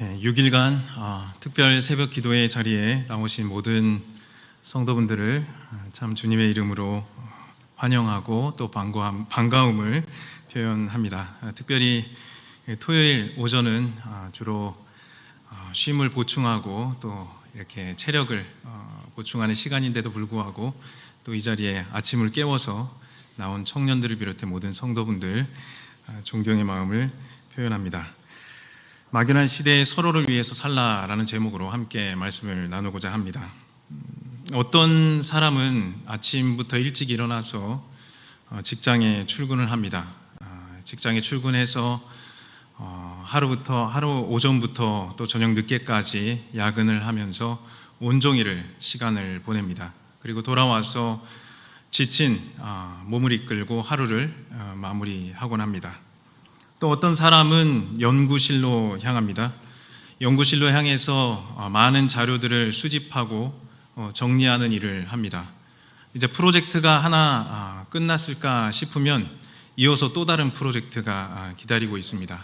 네, 6일간 어, 특별 새벽 기도회 자리에 나오신 모든 성도분들을 어, 참 주님의 이름으로 환영하고 또 반가움, 반가움을 표현합니다. 어, 특별히 토요일 오전은 어, 주로 어, 쉼을 보충하고 또 이렇게 체력을 어, 보충하는 시간인데도 불구하고 또 이 자리에 아침을 깨워서 나온 청년들을 비롯해 모든 성도분들 어, 존경의 마음을 표현합니다. 막연한 시대에 서로를 위해서 살라라는 제목으로 함께 말씀을 나누고자 합니다. 음, 어떤 사람은 아침부터 일찍 일어나서 어, 직장에 출근을 합니다. 아, 직장에 출근해서 어, 하루부터 하루 오전부터 또 저녁 늦게까지 야근을 하면서 온종일 시간을 보냅니다. 그리고 돌아와서 지친 아, 몸을 이끌고 하루를 어, 마무리하곤 합니다. 또 어떤 사람은 연구실로 향합니다. 연구실로 향해서 어, 많은 자료들을 수집하고 어, 정리하는 일을 합니다. 이제 프로젝트가 하나 아, 끝났을까 싶으면 이어서 또 다른 프로젝트가 아, 기다리고 있습니다.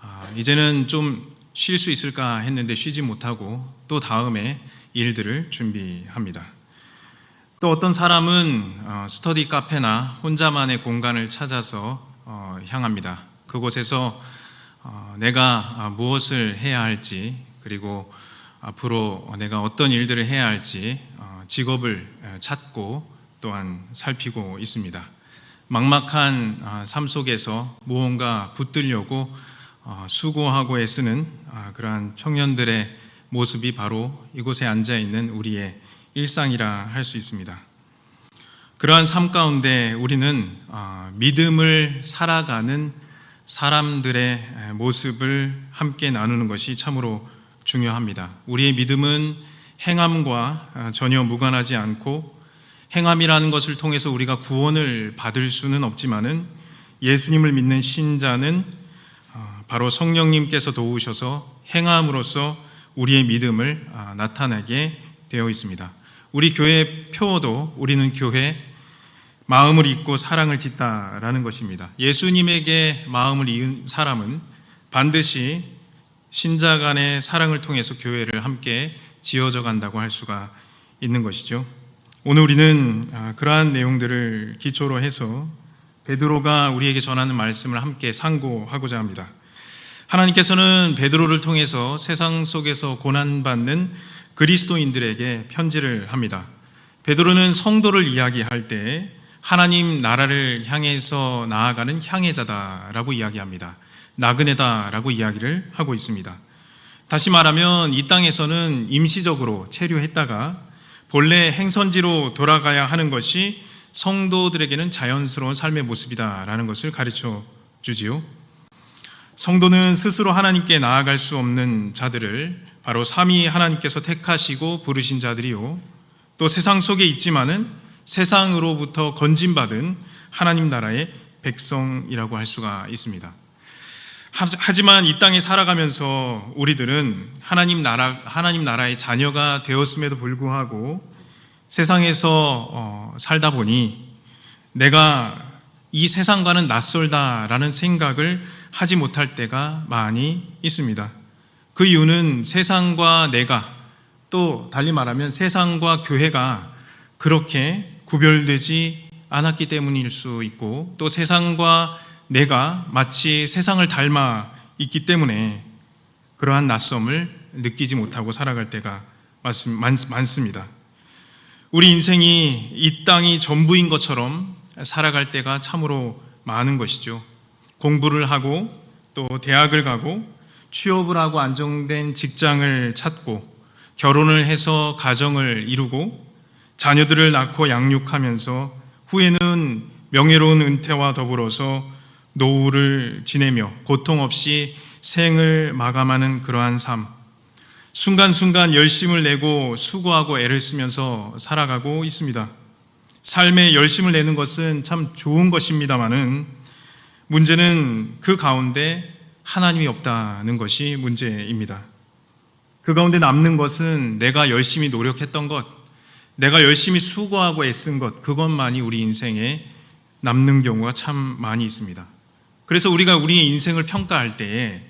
아, 이제는 좀 쉴 수 있을까 했는데 쉬지 못하고 또 다음에 일들을 준비합니다. 또 어떤 사람은 어, 스터디 카페나 혼자만의 공간을 찾아서 어, 향합니다. 그곳에서 어, 내가 아, 무엇을 해야 할지 그리고 앞으로 내가 어떤 일들을 해야 할지 어, 직업을 에, 찾고 또한 살피고 있습니다. 막막한 아, 삶 속에서 무언가 붙들려고 어, 수고하고 애쓰는 아, 그러한 청년들의 모습이 바로 이곳에 앉아 있는 우리의 일상이라 할 수 있습니다. 그러한 삶 가운데 우리는 아, 믿음을 살아가는 사람들의 모습을 함께 나누는 것이 참으로 중요합니다. 우리의 믿음은 행함과 아, 전혀 무관하지 않고 행함이라는 것을 통해서 우리가 구원을 받을 수는 없지만은 예수님을 믿는 신자는 아, 바로 성령님께서 도우셔서 행함으로써 우리의 믿음을 아, 나타내게 되어 있습니다. 우리 교회 표어도 우리는 교회 마음을 잊고 사랑을 짓다라는 것입니다. 예수님에게 마음을 이은 사람은 반드시 신자 간의 사랑을 통해서 교회를 함께 지어져 간다고 할 수가 있는 것이죠. 오늘 우리는 아, 그러한 내용들을 기초로 해서 베드로가 우리에게 전하는 말씀을 함께 상고하고자 합니다. 하나님께서는 베드로를 통해서 세상 속에서 고난받는 그리스도인들에게 편지를 합니다. 베드로는 성도를 이야기할 때 하나님 나라를 향해서 나아가는 향해자다라고 이야기합니다. 나그네다라고 이야기를 하고 있습니다. 다시 말하면 이 땅에서는 임시적으로 체류했다가 본래 행선지로 돌아가야 하는 것이 성도들에게는 자연스러운 삶의 모습이다라는 것을 가르쳐 주지요. 성도는 스스로 하나님께 나아갈 수 없는 자들을 바로 삼위 하나님께서 택하시고 부르신 자들이요. 또 세상 속에 있지만은 세상으로부터 건진받은 하나님 나라의 백성이라고 할 수가 있습니다. 하지만 이 땅에 살아가면서 우리들은 하나님 나라 하나님 나라의 자녀가 되었음에도 불구하고 세상에서 어, 살다 보니 내가 이 세상과는 낯설다라는 생각을 하지 못할 때가 많이 있습니다. 그 이유는 세상과 내가 또 달리 말하면 세상과 교회가 그렇게 구별되지 않았기 때문일 수 있고 또 세상과 내가 마치 세상을 닮아 있기 때문에 그러한 낯섦을 느끼지 못하고 살아갈 때가 많습니다. 우리 인생이 이 땅이 전부인 것처럼 살아갈 때가 참으로 많은 것이죠. 공부를 하고 또 대학을 가고 취업을 하고 안정된 직장을 찾고 결혼을 해서 가정을 이루고 자녀들을 낳고 양육하면서 후에는 명예로운 은퇴와 더불어서 노후를 지내며 고통 없이 생을 마감하는 그러한 삶. 순간순간 열심을 내고 수고하고 애를 쓰면서 살아가고 있습니다. 삶에 열심을 내는 것은 참 좋은 것입니다만은 문제는 그 가운데 하나님이 없다는 것이 문제입니다. 그 가운데 남는 것은 내가 열심히 노력했던 것, 내가 열심히 수고하고 애쓴 것, 그것만이 우리 인생에 남는 경우가 참 많이 있습니다. 그래서 우리가 우리의 인생을 평가할 때에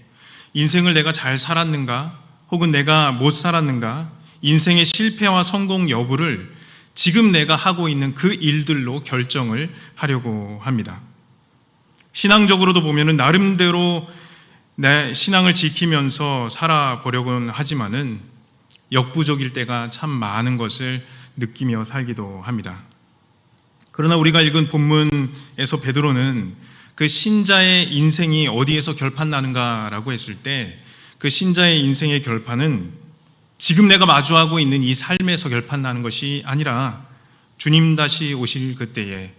인생을 내가 잘 살았는가? 혹은 내가 못 살았는가? 인생의 실패와 성공 여부를 지금 내가 하고 있는 그 일들로 결정을 하려고 합니다. 신앙적으로도 보면은 나름대로 내 신앙을 지키면서 살아보려고는 하지만은 역부족일 때가 참 많은 것을 느끼며 살기도 합니다. 그러나 우리가 읽은 본문에서 베드로는 그 신자의 인생이 어디에서 결판나는가라고 했을 때 그 신자의 인생의 결판은 지금 내가 마주하고 있는 이 삶에서 결판나는 것이 아니라 주님 다시 오실 그때에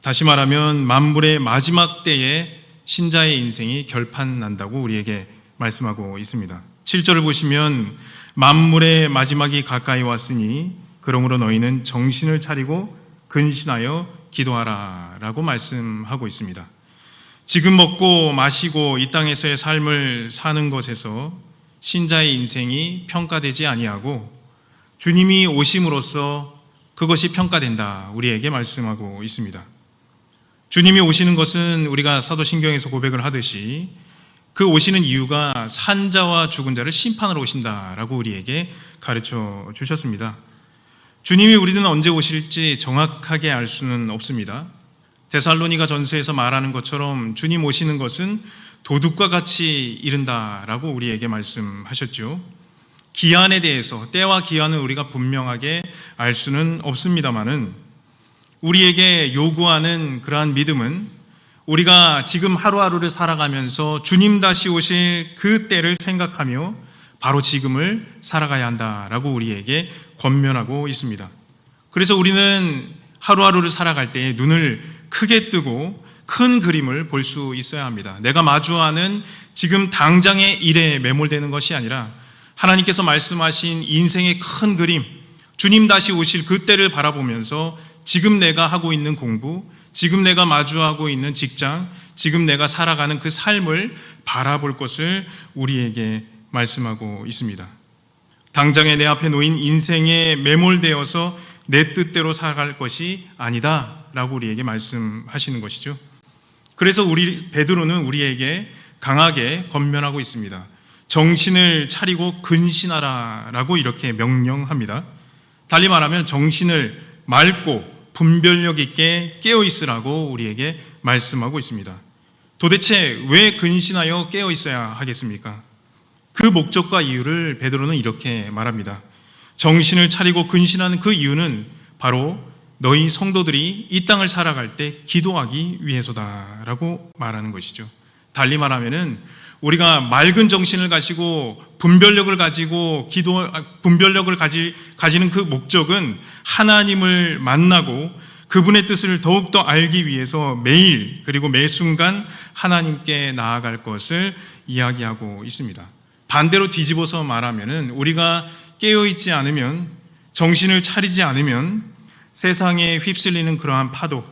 다시 말하면 만물의 마지막 때에 신자의 인생이 결판난다고 우리에게 말씀하고 있습니다. 7절을 보시면 만물의 마지막이 가까이 왔으니 그러므로 너희는 정신을 차리고 근신하여 기도하라 라고 말씀하고 있습니다. 지금 먹고 마시고 이 땅에서의 삶을 사는 것에서 신자의 인생이 평가되지 아니하고 주님이 오심으로써 그것이 평가된다. 우리에게 말씀하고 있습니다. 주님이 오시는 것은 우리가 사도신경에서 고백을 하듯이 그 오시는 이유가 산자와 죽은 자를 심판하러 오신다라고 우리에게 가르쳐 주셨습니다. 주님이 우리는 언제 오실지 정확하게 알 수는 없습니다. 데살로니가 전서에서 말하는 것처럼 주님 오시는 것은 도둑과 같이 이른다라고 우리에게 말씀하셨죠. 기한에 대해서 때와 기한을 우리가 분명하게 알 수는 없습니다만은 우리에게 요구하는 그러한 믿음은 우리가 지금 하루하루를 살아가면서 주님 다시 오실 그 때를 생각하며 바로 지금을 살아가야 한다라고 우리에게 권면하고 있습니다. 그래서 우리는 하루하루를 살아갈 때 눈을 크게 뜨고 큰 그림을 볼 수 있어야 합니다. 내가 마주하는 지금 당장의 일에 매몰되는 것이 아니라 하나님께서 말씀하신 인생의 큰 그림, 주님 다시 오실 그때를 바라보면서 지금 내가 하고 있는 공부, 지금 내가 마주하고 있는 직장, 지금 내가 살아가는 그 삶을 바라볼 것을 우리에게 말씀하고 있습니다. 당장에 내 앞에 놓인 인생에 매몰되어서 내 뜻대로 살아갈 것이 아니다 라고 우리에게 말씀하시는 것이죠. 그래서 우리 베드로는 우리에게 강하게 권면하고 있습니다. 정신을 차리고 근신하라 라고 이렇게 명령합니다. 달리 말하면 정신을 맑고 분별력 있게 깨어 있으라고 우리에게 말씀하고 있습니다. 도대체 왜 근신하여 깨어 있어야 하겠습니까? 그 목적과 이유를 베드로는 이렇게 말합니다. 정신을 차리고 근신하는 그 이유는 바로 너희 성도들이 이 땅을 살아갈 때 기도하기 위해서다라고 말하는 것이죠. 달리 말하면은 우리가 맑은 정신을 가지고 분별력을 가지고 기도 분별력을 가지 가지는 그 목적은 하나님을 만나고 그분의 뜻을 더욱더 알기 위해서 매일 그리고 매 순간 하나님께 나아갈 것을 이야기하고 있습니다. 반대로 뒤집어서 말하면은 우리가 깨어 있지 않으면 정신을 차리지 않으면 세상에 휩쓸리는 그러한 파도,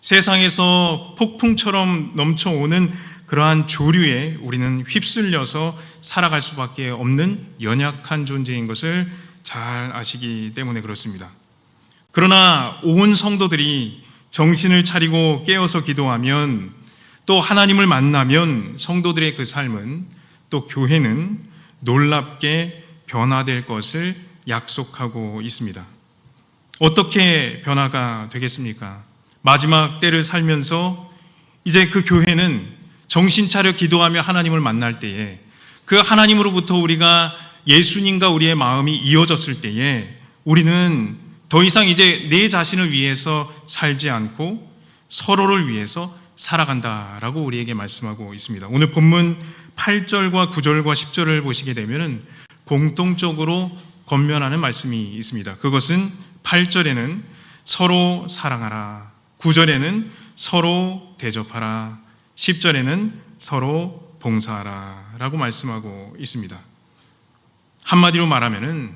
세상에서 폭풍처럼 넘쳐오는 그러한 조류에 우리는 휩쓸려서 살아갈 수밖에 없는 연약한 존재인 것을 잘 아시기 때문에 그렇습니다. 그러나 온 성도들이 정신을 차리고 깨어서 기도하면 또 하나님을 만나면 성도들의 그 삶은 또 교회는 놀랍게 변화될 것을 약속하고 있습니다. 어떻게 변화가 되겠습니까? 마지막 때를 살면서 이제 그 교회는 정신 차려 기도하며 하나님을 만날 때에 그 하나님으로부터 우리가 예수님과 우리의 마음이 이어졌을 때에 우리는 더 이상 이제 내 자신을 위해서 살지 않고 서로를 위해서 살아간다라고 우리에게 말씀하고 있습니다. 오늘 본문 8절과 9절과 10절을 보시게 되면 공통적으로 권면하는 말씀이 있습니다. 그것은 8절에는 서로 사랑하라. 9절에는 서로 대접하라. 10절에는 서로 봉사하라. 라고 말씀하고 있습니다. 한마디로 말하면은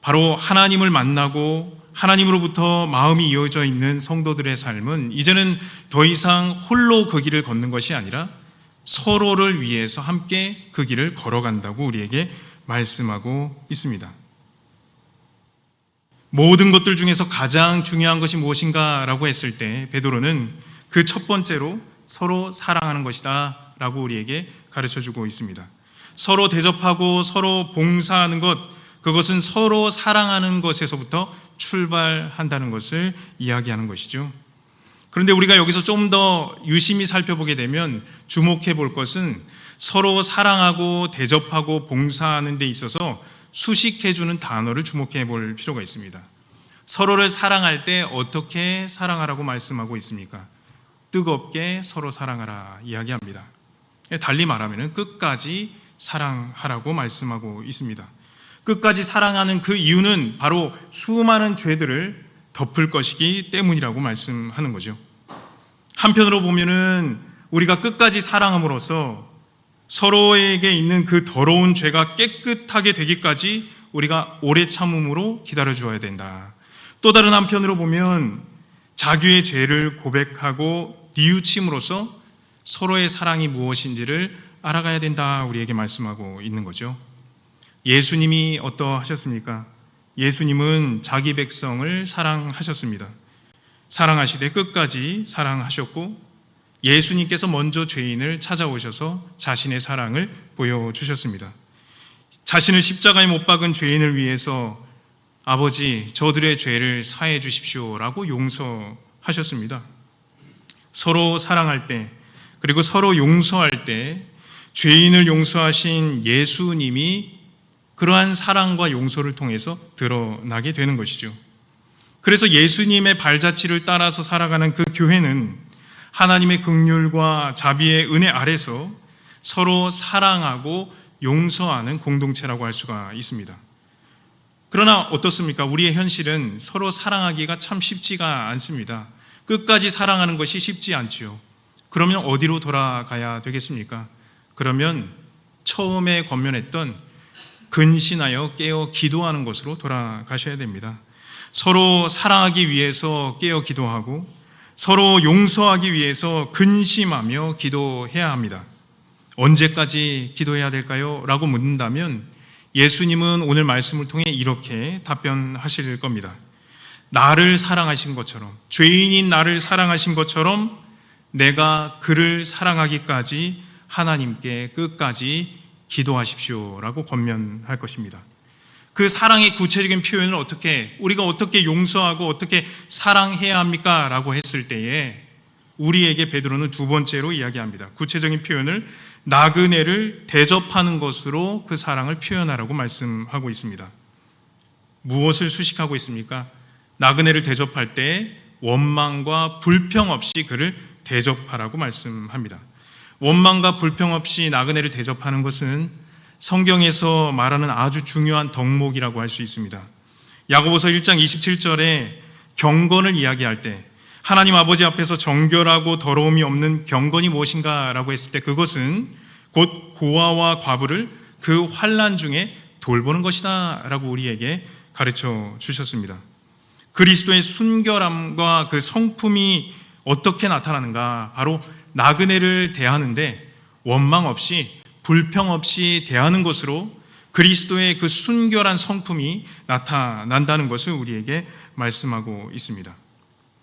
바로 하나님을 만나고 하나님으로부터 마음이 이어져 있는 성도들의 삶은 이제는 더 이상 홀로 그 길을 걷는 것이 아니라 서로를 위해서 함께 그 길을 걸어간다고 우리에게 말씀하고 있습니다. 모든 것들 중에서 가장 중요한 것이 무엇인가라고 했을 때 베드로는 그 첫 번째로 서로 사랑하는 것이다 된다라고 우리에게 가르쳐 주고 있습니다. 서로 대접하고 서로 봉사하는 것, 그것은 서로 사랑하는 것에서부터 출발한다는 것을 이야기하는 것이죠. 그런데 우리가 여기서 좀 더 유심히 살펴보게 되면 주목해 볼 것은 서로 사랑하고 대접하고 봉사하는 데 있어서 수식해 주는 단어를 주목해 볼 필요가 있습니다. 서로를 사랑할 때 어떻게 사랑하라고 말씀하고 있습니까? 뜨겁게 서로 사랑하라 이야기합니다. 달리 말하면 끝까지 사랑하라고 말씀하고 있습니다. 끝까지 사랑하는 그 이유는 바로 수많은 죄들을 덮을 것이기 때문이라고 말씀하는 거죠. 한편으로 보면은 우리가 끝까지 사랑함으로써 서로에게 있는 그 더러운 죄가 깨끗하게 되기까지 우리가 오래 참음으로 기다려 주어야 된다. 또 다른 한편으로 보면 자기의 죄를 고백하고 뉘우침으로써 서로의 사랑이 무엇인지를 알아가야 된다. 우리에게 말씀하고 있는 거죠. 예수님이 어떠하셨습니까? 예수님은 자기 백성을 사랑하셨습니다. 사랑하시되 끝까지 사랑하셨고 예수님께서 먼저 죄인을 찾아오셔서 자신의 사랑을 보여주셨습니다. 자신을 십자가에 못 박은 죄인을 위해서 아버지 저들의 죄를 사해 주십시오 라고 용서하셨습니다. 서로 사랑할 때 그리고 서로 용서할 때 죄인을 용서하신 예수님이 그러한 사랑과 용서를 통해서 드러나게 되는 것이죠. 그래서 예수님의 발자취를 따라서 살아가는 그 교회는 하나님의 긍휼과 자비의 은혜 아래서 서로 사랑하고 용서하는 공동체라고 할 수가 있습니다. 그러나 어떻습니까? 우리의 현실은 서로 사랑하기가 참 쉽지가 않습니다. 끝까지 사랑하는 것이 쉽지 않지요. 그러면 어디로 돌아가야 되겠습니까? 그러면 처음에 권면했던 근신하여 깨어 기도하는 것으로 돌아가셔야 됩니다. 서로 사랑하기 위해서 깨어 기도하고 서로 용서하기 위해서 근심하며 기도해야 합니다. 언제까지 기도해야 될까요? 라고 묻는다면 예수님은 오늘 말씀을 통해 이렇게 답변하실 겁니다. 나를 사랑하신 것처럼, 죄인인 나를 사랑하신 것처럼 내가 그를 사랑하기까지 하나님께 끝까지 기도하십시오라고 권면할 것입니다. 그 사랑의 구체적인 표현을 어떻게, 우리가 어떻게 용서하고 어떻게 사랑해야 합니까? 라고 했을 때에 우리에게 베드로는 두 번째로 이야기합니다. 구체적인 표현을 나그네를 대접하는 것으로 그 사랑을 표현하라고 말씀하고 있습니다. 무엇을 수식하고 있습니까? 나그네를 대접할 때 원망과 불평 없이 그를 대접하라고 말씀합니다. 원망과 불평 없이 나그네를 대접하는 것은 성경에서 말하는 아주 중요한 덕목이라고 할 수 있습니다. 야고보서 1장 27절에 경건을 이야기할 때 하나님 아버지 앞에서 정결하고 더러움이 없는 경건이 무엇인가라고 했을 때 그것은 곧 고아와 과부를 그 환란 중에 돌보는 것이다라고 우리에게 가르쳐 주셨습니다. 그리스도의 순결함과 그 성품이 어떻게 나타나는가? 바로 나그네를 대하는데 원망 없이 불평 없이 대하는 것으로 그리스도의 그 순결한 성품이 나타난다는 것을 우리에게 말씀하고 있습니다.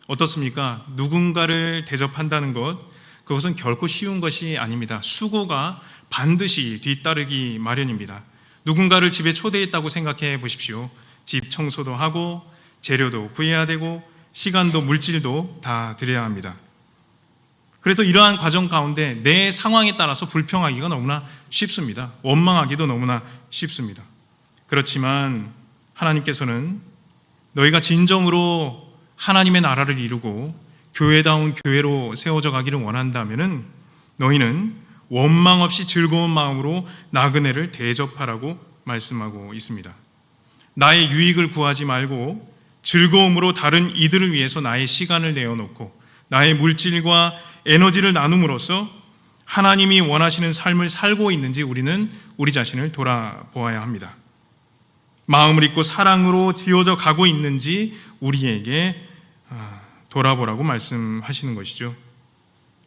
어떻습니까? 누군가를 대접한다는 것, 그것은 결코 쉬운 것이 아닙니다. 수고가 반드시 뒤따르기 마련입니다. 누군가를 집에 초대했다고 생각해 보십시오. 집 청소도 하고, 재료도 구해야 되고, 시간도 물질도 다 드려야 합니다. 그래서 이러한 과정 가운데 내 상황에 따라서 불평하기가 너무나 쉽습니다. 원망하기도 너무나 쉽습니다. 그렇지만 하나님께서는 너희가 진정으로 하나님의 나라를 이루고 교회다운 교회로 세워져 가기를 원한다면은 너희는 원망 없이 즐거운 마음으로 나그네를 대접하라고 말씀하고 있습니다. 나의 유익을 구하지 말고 즐거움으로 다른 이들을 위해서 나의 시간을 내어놓고 나의 물질과 에너지를 나눔으로써 하나님이 원하시는 삶을 살고 있는지 우리는 우리 자신을 돌아보아야 합니다. 마음을 잊고 사랑으로 지어져 가고 있는지 우리에게 아, 돌아보라고 말씀하시는 것이죠.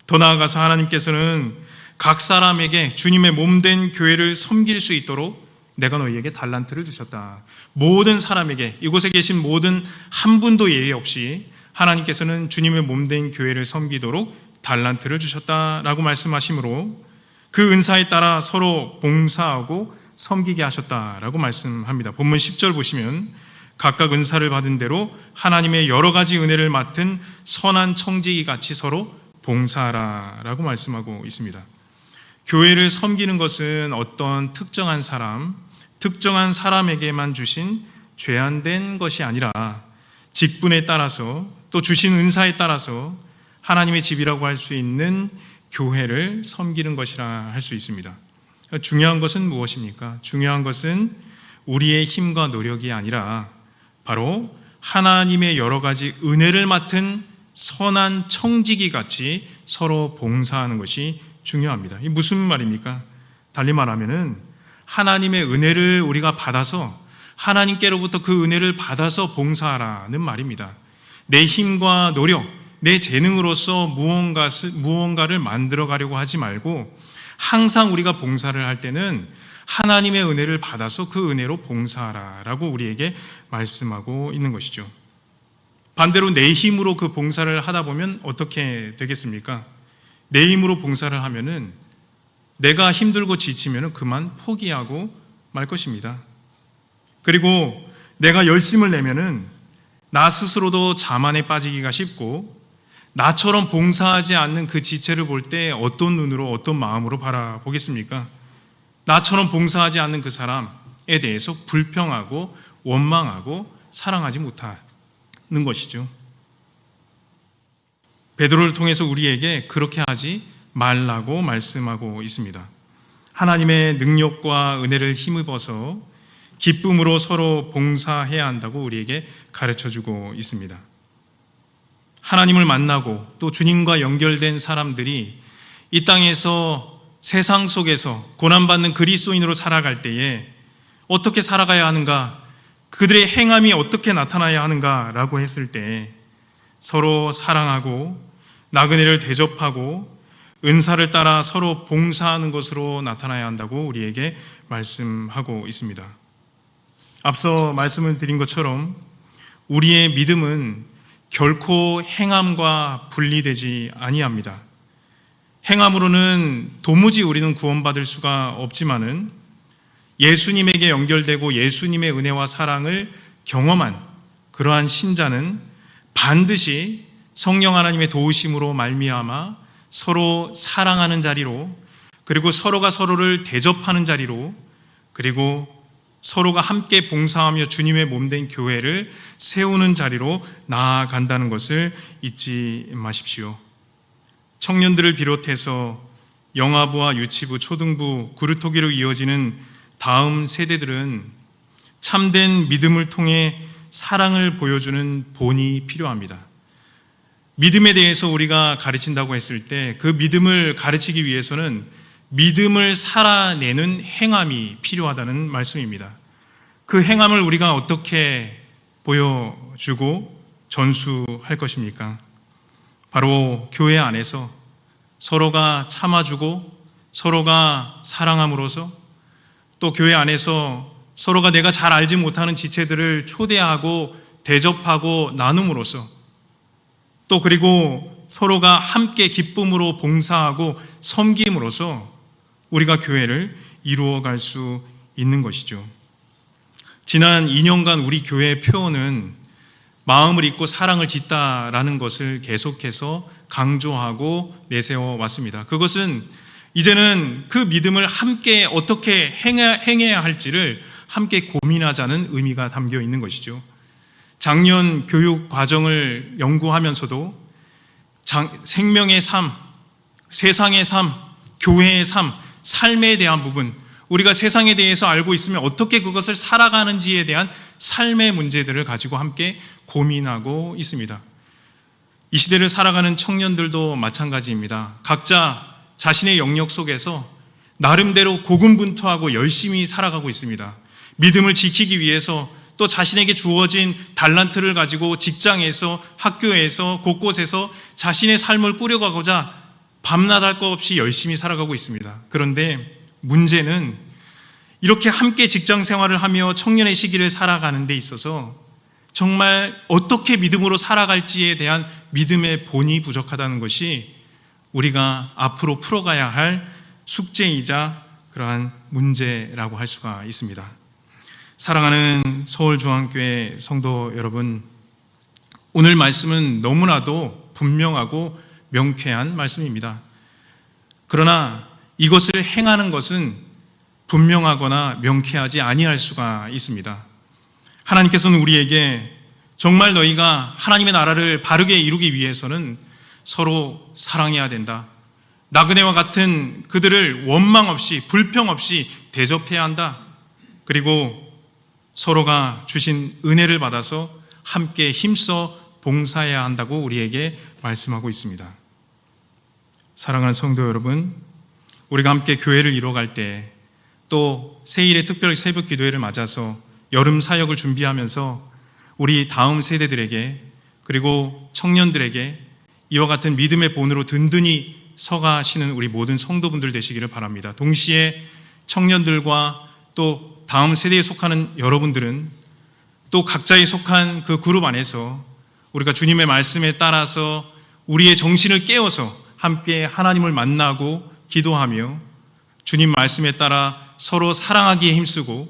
더 나아가서 하나님께서는 각 사람에게 주님의 몸된 교회를 섬길 수 있도록 내가 너희에게 달란트를 주셨다. 모든 사람에게 이곳에 계신 모든 한 분도 예외 없이 하나님께서는 주님의 몸된 교회를 섬기도록 달란트를 주셨다라고 말씀하시므로 그 은사에 따라 서로 봉사하고 섬기게 하셨다라고 말씀합니다. 본문 10절 보시면 각각 은사를 받은 대로 하나님의 여러 가지 은혜를 맡은 선한 청지기 같이 서로 봉사하라라고 말씀하고 있습니다. 교회를 섬기는 것은 어떤 특정한 사람, 특정한 사람에게만 주신 죄안된 것이 아니라 직분에 따라서 또 주신 은사에 따라서 하나님의 집이라고 할 수 있는 교회를 섬기는 것이라 할 수 있습니다. 중요한 것은 무엇입니까? 중요한 것은 우리의 힘과 노력이 아니라 바로 하나님의 여러 가지 은혜를 맡은 선한 청지기 같이 서로 봉사하는 것이 중요합니다. 이 무슨 말입니까? 달리 말하면은 하나님의 은혜를 우리가 받아서 하나님께로부터 그 은혜를 받아서 봉사하라는 말입니다. 내 힘과 노력, 내 재능으로서 무언가, 무언가를 만들어 가려고 하지 말고 항상 우리가 봉사를 할 때는 하나님의 은혜를 받아서 그 은혜로 봉사하라라고 우리에게 말씀하고 있는 것이죠. 반대로 내 힘으로 그 봉사를 하다 보면 어떻게 되겠습니까? 내 힘으로 봉사를 하면은 내가 힘들고 지치면은 그만 포기하고 말 것입니다. 그리고 내가 열심을 내면은 나 스스로도 자만에 빠지기가 쉽고 나처럼 봉사하지 않는 그 지체를 볼 때 어떤 눈으로 어떤 마음으로 바라보겠습니까? 나처럼 봉사하지 않는 그 사람에 대해서 불평하고 원망하고 사랑하지 못하는 것이죠. 베드로를 통해서 우리에게 그렇게 하지 말라고 말씀하고 있습니다. 하나님의 능력과 은혜를 힘입어서 기쁨으로 서로 봉사해야 한다고 우리에게 가르쳐 주고 있습니다. 하나님을 만나고 또 주님과 연결된 사람들이 이 땅에서 세상 속에서 고난받는 그리스도인으로 살아갈 때에 어떻게 살아가야 하는가, 그들의 행함이 어떻게 나타나야 하는가라고 했을 때 서로 사랑하고 나그네를 대접하고 은사를 따라 서로 봉사하는 것으로 나타나야 한다고 우리에게 말씀하고 있습니다. 앞서 말씀을 드린 것처럼 우리의 믿음은 결코 행함과 분리되지 아니합니다. 행함으로는 도무지 우리는 구원받을 수가 없지만은 예수님에게 연결되고 예수님의 은혜와 사랑을 경험한 그러한 신자는 반드시 성령 하나님의 도우심으로 말미암아 서로 사랑하는 자리로 그리고 서로가 서로를 대접하는 자리로 그리고 서로가 함께 봉사하며 주님의 몸된 교회를 세우는 자리로 나아간다는 것을 잊지 마십시오. 청년들을 비롯해서 영아부와 유치부, 초등부, 구루토기로 이어지는 다음 세대들은 참된 믿음을 통해 사랑을 보여주는 본이 필요합니다. 믿음에 대해서 우리가 가르친다고 했을 때 그 믿음을 가르치기 위해서는 믿음을 살아내는 행함이 필요하다는 말씀입니다. 그 행함을 우리가 어떻게 보여주고 전수할 것입니까? 바로 교회 안에서 서로가 참아주고 서로가 사랑함으로써 또 교회 안에서 서로가 내가 잘 알지 못하는 지체들을 초대하고 대접하고 나눔으로써 또 그리고 서로가 함께 기쁨으로 봉사하고 섬김으로써 우리가 교회를 이루어 갈 수 있는 것이죠. 지난 2년간 우리 교회의 표현은 마음을 잊고 사랑을 짓다라는 것을 계속해서 강조하고 내세워 왔습니다. 그것은 이제는 그 믿음을 함께 어떻게 행해야 할지를 함께 고민하자는 의미가 담겨 있는 것이죠. 작년 교육 과정을 연구하면서도 생명의 삶, 세상의 삶, 교회의 삶, 삶에 대한 부분, 우리가 세상에 대해서 알고 있으면 어떻게 그것을 살아가는지에 대한 삶의 문제들을 가지고 함께 고민하고 있습니다. 이 시대를 살아가는 청년들도 마찬가지입니다. 각자 자신의 영역 속에서 나름대로 고군분투하고 열심히 살아가고 있습니다. 믿음을 지키기 위해서 또 자신에게 주어진 달란트를 가지고 직장에서 학교에서 곳곳에서 자신의 삶을 꾸려가고자 밤낮 할 것 없이 열심히 살아가고 있습니다. 그런데 문제는 이렇게 함께 직장 생활을 하며 청년의 시기를 살아가는 데 있어서 정말 어떻게 믿음으로 살아갈지에 대한 믿음의 본이 부족하다는 것이 우리가 앞으로 풀어가야 할 숙제이자 그러한 문제라고 할 수가 있습니다. 사랑하는 서울중앙교회 성도 여러분, 오늘 말씀은 너무나도 분명하고 명쾌한 말씀입니다. 그러나 이것을 행하는 것은 분명하거나 명쾌하지 아니할 수가 있습니다. 하나님께서는 우리에게 정말 너희가 하나님의 나라를 바르게 이루기 위해서는 서로 사랑해야 된다. 나그네와 같은 그들을 원망 없이 불평 없이 대접해야 한다. 그리고 서로가 주신 은혜를 받아서 함께 힘써 봉사해야 한다고 우리에게 말씀하고 있습니다. 사랑하는 성도 여러분, 우리가 함께 교회를 이뤄갈 때 또 세일의 특별 새벽 기도회를 맞아서 여름 사역을 준비하면서 우리 다음 세대들에게 그리고 청년들에게 이와 같은 믿음의 본으로 든든히 서가시는 우리 모든 성도분들 되시기를 바랍니다. 동시에 청년들과 또 다음 세대에 속하는 여러분들은 또 각자에 속한 그 그룹 안에서 우리가 주님의 말씀에 따라서 우리의 정신을 깨워서 함께 하나님을 만나고 기도하며 주님 말씀에 따라 서로 사랑하기에 힘쓰고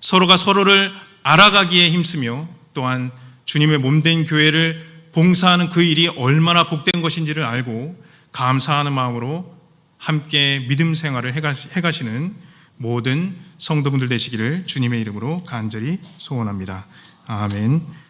서로가 서로를 알아가기에 힘쓰며 또한 주님의 몸된 교회를 봉사하는 그 일이 얼마나 복된 것인지를 알고 감사하는 마음으로 함께 믿음 생활을 해가시- 해가시는 모든 성도분들 되시기를 주님의 이름으로 간절히 소원합니다. 아멘.